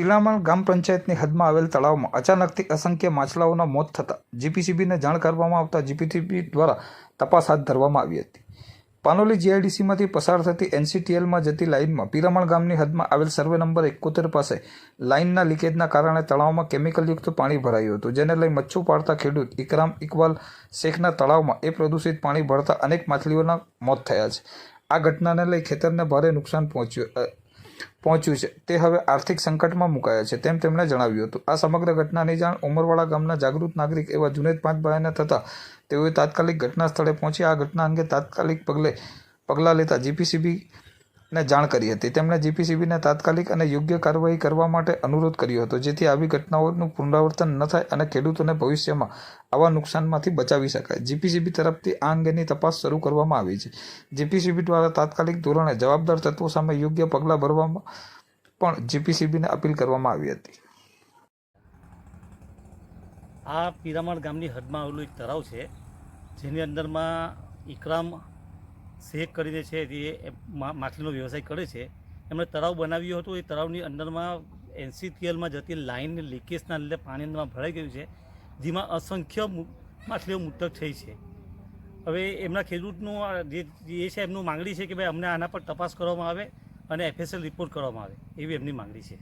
પિલામણ ગ્રામ પંચાયતની હદમાં આવેલ તળાવમાં અચાનકથી અસંખ્ય માછલાઓના મોત થતાં જીપીસીબીને જાણ કરવામાં આવતા જીપીસીબી દ્વારા તપાસ હાથ ધરવામાં આવી હતી. પાનોલી જીઆઈડીસીમાંથી પસાર થતી એનસીટીએલમાં જતી લાઇનમાં પિરામણ ગામની હદમાં આવેલ સર્વે નંબર એકોતેર પાસે લાઇનના લીકેજના કારણે તળાવમાં કેમિકલયુક્ત પાણી ભરાયું હતું, જેને લઈ મચ્છુ પાડતા ખેડૂત ઇકરામ ઇકબાલ શેખના તળાવમાં એ પ્રદૂષિત પાણી ભરતા અનેક માછલીઓના મોત થયા છે. આ ઘટનાને લઈ ખેતરને ભારે નુકસાન પહોંચ્યું પહોંચ્યું છે. તે હવે આર્થિક સંકટમાં મુકાયા છે તેમ તેમણે જણાવ્યું હતું. આ સમગ્ર ઘટનાની જાણ ઉમરવાડા ગામના જાગૃત નાગરિક એવા જુનેદ પાંચભાઈને થતાં તેઓએ તાત્કાલિક ઘટના સ્થળે પહોંચી આ ઘટના અંગે તાત્કાલિક પગલે પગલાં લેતા જીપીસીબીને જાણ કરી હતી. તેમણે જીપીસીબીને તાત્કાલિક અને યોગ્ય કાર્યવાહી કરવા માટે અનુરોધ કર્યો હતો, જેથી આવી ઘટનાઓનું પુનરાવર્તન ન થાય અને ખેડૂતોને ભવિષ્યમાં આવા નુકસાનમાંથી બચાવી શકાય. જીપીસીબી તરફથી આ અંગેની તપાસ શરૂ કરવામાં આવી છે. જીપીસીબી દ્વારા તાત્કાલિક ધોરણે જવાબદાર તત્વો સામે યોગ્ય પગલાં ભરવામાં પણ જીપીસીબીને અપીલ કરવામાં આવી હતી. આ પીરામણ ગામની હદમાં આવેલું એક તળાવ છે, જેની અંદરમાં ઇકરામ શેખ કરીને છે તે માછલીનો વ્યવસાય કરે છે. એમણે તળાવ બનાવ્યું હતું. એ તળાવની અંદરમાં એનસીટીએલમાં જતી લાઇન લીકેજના લીધે પાણી અંદરમાં ભરાઈ ગયું છે, જેમાં અસંખ્ય માછલીઓ મૃતક થઈ છે. હવે એમના ખેડૂતનું જે જે છે, એમનું માંગણી છે કે ભાઈ અમને આના પર તપાસ કરવામાં આવે અને એફએસએલ રિપોર્ટ કરવામાં આવે, એવી એમની માંગણી છે.